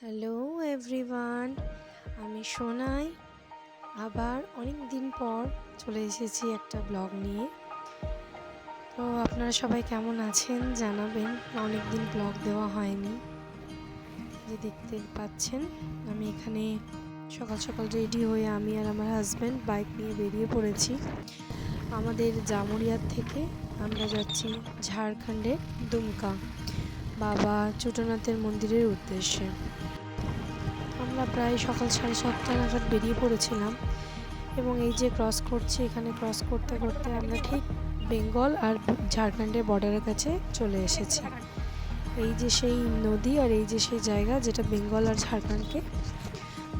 Hello everyone আমি সোনাই। আবার অনেক দিন পর চলে এসেছি একটা ব্লগ নিয়ে। তো আপনারা সবাই কেমন আছেন জানাবেন। অনেক দিন ব্লগ দেওয়া হয়নি। যে দেখতে পাচ্ছেন, আমি এখানে সকাল সকাল রেডি হয়ে আমি আর আমার হাজব্যান্ড বাইক নিয়ে বেরিয়ে পড়েছি। আমাদের জামুরিয়ার থেকে আমরা যাচ্ছি ঝাড়খণ্ডের দুমকা। বাবা ছোটনাথের মন্দিরের উদ্দেশ্যে। আমরা প্রায় সকাল সাড়ে সাতটা নাগাদ বেরিয়ে পড়েছিলাম এবং এই যে ক্রস করছি, এখানে ক্রস করতে করতে আমরা ঠিক বেঙ্গল আর ঝাড়খণ্ডের বর্ডারের কাছে চলে এসেছি। এই যে সেই নদী আর এই যে সেই জায়গা যেটা বেঙ্গল আর ঝাড়খণ্ডকে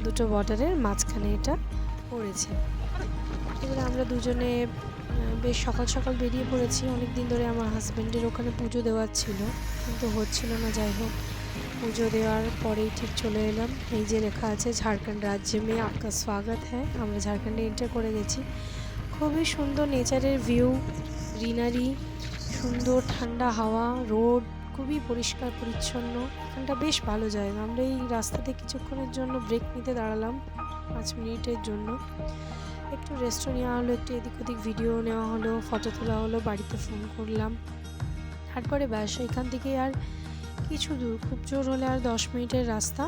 দুটো বর্ডারের মাঝখানে এটা পড়েছে। এবারে আমরা দুজনে বেশ সকাল সকাল বেরিয়ে পড়েছি। অনেক দিন ধরে আমার হাজব্যান্ডের ওখানে পুজো দেওয়ার ছিল, কিন্তু হচ্ছিল না, যাই হোক। পুজো দেওয়ার পরেই ঠিক চলে এলাম। এই যে লেখা আছে, ঝাড়খণ্ড রাজ্যে মেয়ে আপকা স্বাগত হ্যাঁ আমরা ঝাড়খণ্ডে এন্টার করে গেছি। খুবই সুন্দর নেচারের ভিউ গ্রিনারি সুন্দর ঠান্ডা হাওয়া রোড খুবই পরিষ্কার, পরিচ্ছন্ন। এখানটা বেশ ভালো জায়গা। আমরা এই রাস্তাতে কিছুক্ষণের জন্য ব্রেক নিতে দাঁড়ালাম পাঁচ মিনিটের জন্য। একটু রেস্ট নেওয়া হলো, একটু এদিক ওদিক ভিডিও নেওয়া হলো ফটো তোলা হলো, বাড়িতে ফোন করলাম। তারপরে ব্যাস, এখান থেকে আর কিছু দূর, খুব জোর হলে আর দশ মিনিটের রাস্তা।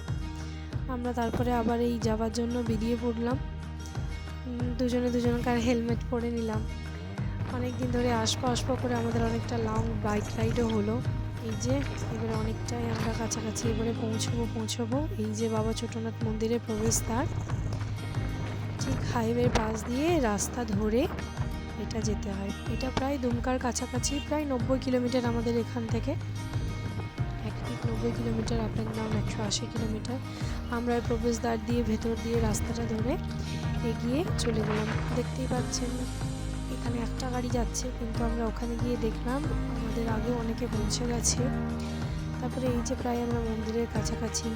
আমরা তারপরে আবার এই যাওয়ার জন্য বেরিয়ে পড়লাম। দুজনে দুজনকার হেলমেট পরে নিলাম। অনেক দিন ধরে আসপা আসপা করে আমাদের অনেকটা লং বাইক রাইডও হলো। এই যে, এবারে অনেকটাই আমরা কাছাকাছি এবারে পৌঁছবো পৌঁছবো। এই যে বাবা ছোটনাথ মন্দিরের প্রবেশদ্বার ঠিক হাইওয়ের পাশ দিয়ে রাস্তা ধরে এটা যেতে হয়। এটা প্রায় দুমকার কাছাকাছি, প্রায় নব্বই কিলোমিটার আমাদের এখান থেকে। এক ঠিক নব্বই কিলোমিটার আপ অ্যান্ড ডাউন একশো আশি কিলোমিটার। আমরা প্রবেশদ্বার দিয়ে, ভেতর দিয়ে রাস্তাটা ধরে এগিয়ে চলে গেলাম। দেখতেই পাচ্ছেন, এখানে একটা গাড়ি যাচ্ছে, কিন্তু আমরা ওখানে গিয়ে দেখলাম আমাদের আগে অনেকে পৌঁছে গেছে। তারপরে এই যে প্রায় আমরা মন্দিরের কাছাকাছি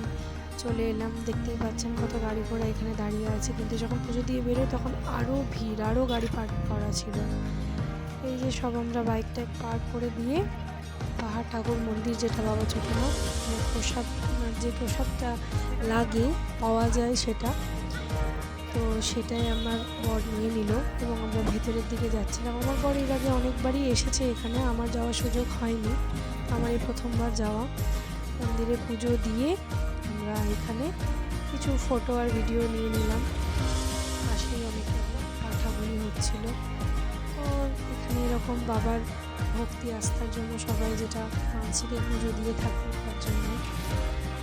চলে এলাম। দেখতেই পাচ্ছেন কত গাড়ি ঘোড়া এখানে দাঁড়িয়ে আছে। কিন্তু যখন পুজো দিয়ে বেরোয় তখন আরও ভিড় আরও গাড়ি পার্ক করা ছিল। এই যে সব আমরা বাইকটা পার্ক করে দিয়ে পাহাড় ঠাকুর মন্দির যেটা বাবা ছোটনাথ মানে প্রসাদ মানে যে প্রসাদটা লাগে, পাওয়া যায় সেটা। তো সেটাই আমার বর নিয়ে নিল এবং আমরা ভেতরের দিকে যাচ্ছিলাম। আমার বর এর আগে অনেকবারই এসেছে এখানে। আমার যাওয়ার সুযোগ হয়নি। আমার এই প্রথমবার যাওয়া। মন্দিরে পুজো দিয়ে আমরা এখানে কিছু ফটো আর ভিডিও নিয়ে নিলাম। পাশেই অনেক ঠাকুরই হচ্ছিল। তো এখানে এরকম বাবার ভক্তি আস্থার জন্য সবাই যেটা মানসিকের পুজো দিয়ে থাকে তার জন্য।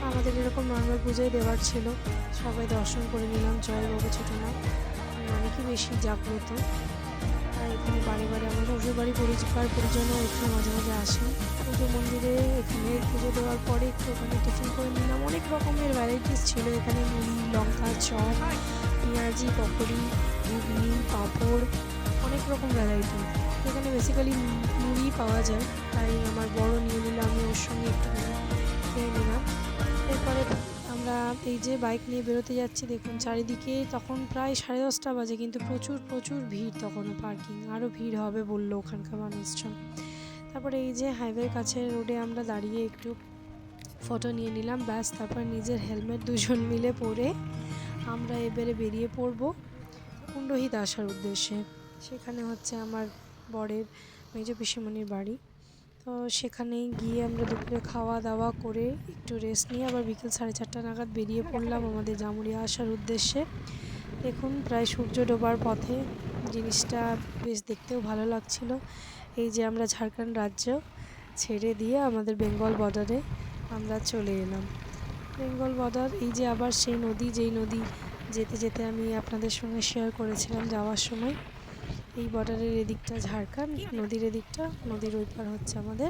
আমাদের এরকম নর্মাল পুজোই দেওয়ার ছিল। সবাই দর্শন করে নিলাম, জয় বাবু ছোটনাথ অনেকই বেশি জাগ্রত? আর এখানে বারে বারে আমার শ্বশুর বাড়ি পরিষ্কার পরিজনও এখানে মাঝে মাঝে আসেন পুজো মন্দিরে এখানে পুজো দেওয়ার পরে একটু ওখানে টিফিন করে নিলাম। অনেক রকমের ভ্যারাইটিস ছিল। এখানে মুড়ি, লঙ্কা, চপ, পেঁয়াজি, পকোড়ি, ঘুগনি, পাঁপড়, অনেক রকম ভ্যারাইটি এখানে বেসিক্যালি মুড়ি পাওয়া যায়। তাই আমার বড় নিয়ে নিলে আমি ওর সঙ্গে একটু খেয়ে নিলাম। আমরা এই যে বাইক নিয়ে বেরোতে যাচ্ছি, দেখুন চারিদিকে তখন প্রায় সাড়ে দশটা বাজে, কিন্তু প্রচুর প্রচুর ভিড় তখনও পার্কিং আরও ভিড় হবে বলল ওখানকার মানুষজন। তারপরে এই যে হাইওয়ের কাছে রোডে আমরা দাঁড়িয়ে একটু ফটো নিয়ে নিলাম, ব্যাস, তারপর নিজের হেলমেট দুজন মিলে পরে আমরা এবারে বেরিয়ে পড়ব কুণ্ডহিত আসার উদ্দেশ্যে। সেখানে হচ্ছে আমার বরের, মেজ পিসিমণির বাড়ি। তো সেখানেই গিয়ে আমরা দুপুরে খাওয়া দাওয়া করে একটু রেস্ট নিয়ে আবার বিকেল সাড়ে চারটা নাগাদ বেরিয়ে পড়লাম আমাদের জামুরিয়া আসার উদ্দেশ্যে। দেখুন, প্রায় সূর্য ডোবার পথে জিনিসটা বেশ দেখতেও ভালো লাগছিল। এই যে আমরা ঝাড়খণ্ড রাজ্য ছেড়ে দিয়ে আমাদের বেঙ্গল বর্ডারে আমরা চলে এলাম। বেঙ্গল বর্ডার, এই যে আবার সেই নদী, যেই নদী যেতে যেতে আমি আপনাদের সঙ্গে শেয়ার করেছিলাম যাওয়ার সময় এই বর্ডারের এদিকটা ঝাড়খণ্ড নদীর এদিকটা নদীর ওই পার হচ্ছে আমাদের